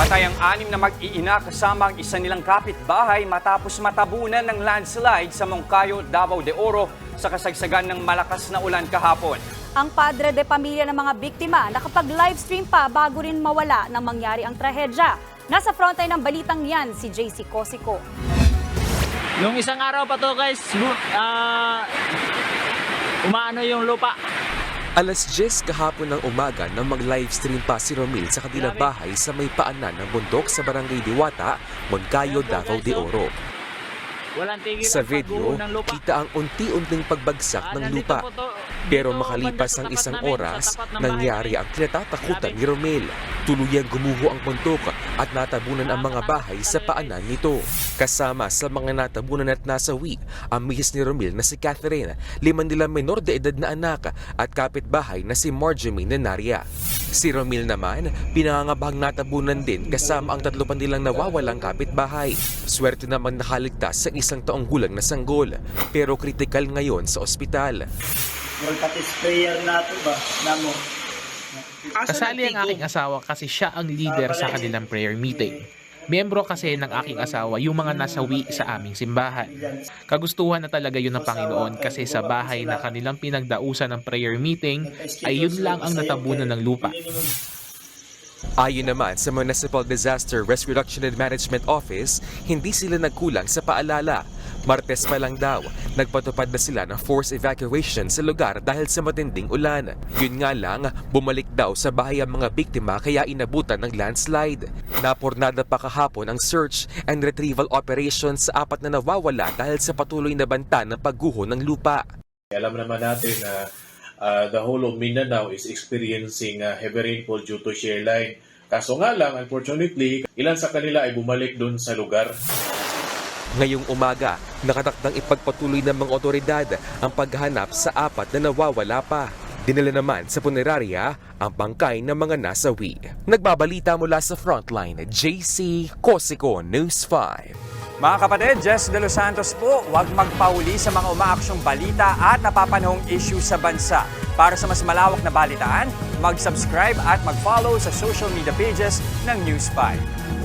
Patay ang anim na mag-iina kasama ang isa nilang kapitbahay matapos matabunan ng landslide sa Moncayo, Davao de Oro sa kasagsagan ng malakas na ulan kahapon. Ang padre de pamilya ng mga biktima nakapag-livestream pa bago rin mawala nang mangyari ang trahedya. Nasa frontline ng balitang yan si JC Cosico. Nung isang araw pa to guys, ah, umaano yung lupa. Alas 10 kahapon ng umaga nang mag-livestream pa si Romil sa kanilang bahay sa may paanan ng bundok sa Barangay Diwata, Moncayo, Davao de Oro. Sa video, kita ang unti-unting pagbagsak Ah, ng lupa. Pero makalipas ang isang oras, nangyari ang kinatatakutan ni Romel. Tuluyang gumuho ang bundok at natabunan ang mga bahay sa paanan nito. Kasama sa mga natabunan at nasawi, ang mihis ni Romel na si Catherine, lima nilang menor de edad na anak at kapitbahay na si Marjorie Nenaria. Si Romel naman, pinangangabahang natabunan din kasama ang tatlo pa nilang nawawalang kapitbahay. Swerte naman nakaligtas sa isang taong gulang na sanggol, pero kritikal ngayon sa ospital. Wal pati sprayer nato ba? Namo. Kasali ang aking asawa kasi siya ang leader sa kanilang prayer meeting. Miyembro kasi ng aking asawa yung mga nasawi sa aming simbahan. Kagustuhan na talaga yun ng Panginoon kasi sa bahay na kanilang pinagdausan ng prayer meeting ay yun lang ang natabunan ng lupa. Ayon naman sa Municipal Disaster Risk Reduction and Management Office, hindi sila nagkulang sa paalala. Martes pa lang daw, nagpatupad na sila ng forced evacuation sa lugar dahil sa matinding ulan. Yun nga lang, bumalik daw sa bahay ang mga biktima kaya inabutan ng landslide. Napornada pa kahapon ang search and retrieval operations sa apat na nawawala dahil sa patuloy na banta ng pagguho ng lupa. Alam naman natin na uh, the whole of Mindanao is experiencing uh, heavy rainfall due to shear line. Kaso nga lang, unfortunately, ilan sa kanila ay bumalik doon sa lugar. Ngayong umaga, nakatakdang ipagpatuloy ng mga otoridad ang paghahanap sa apat na nawawala pa. Dinala naman sa punerarya ang bangkay ng mga nasawi. Nagbabalita mula sa Frontline, JC Cosico News 5. Mga kapatid, Jess De Los Santos po, huwag magpauli sa mga umaaksyong balita at napapanahong issue sa bansa. Para sa mas malawak na balitaan, mag-subscribe at mag-follow sa social media pages ng News 5.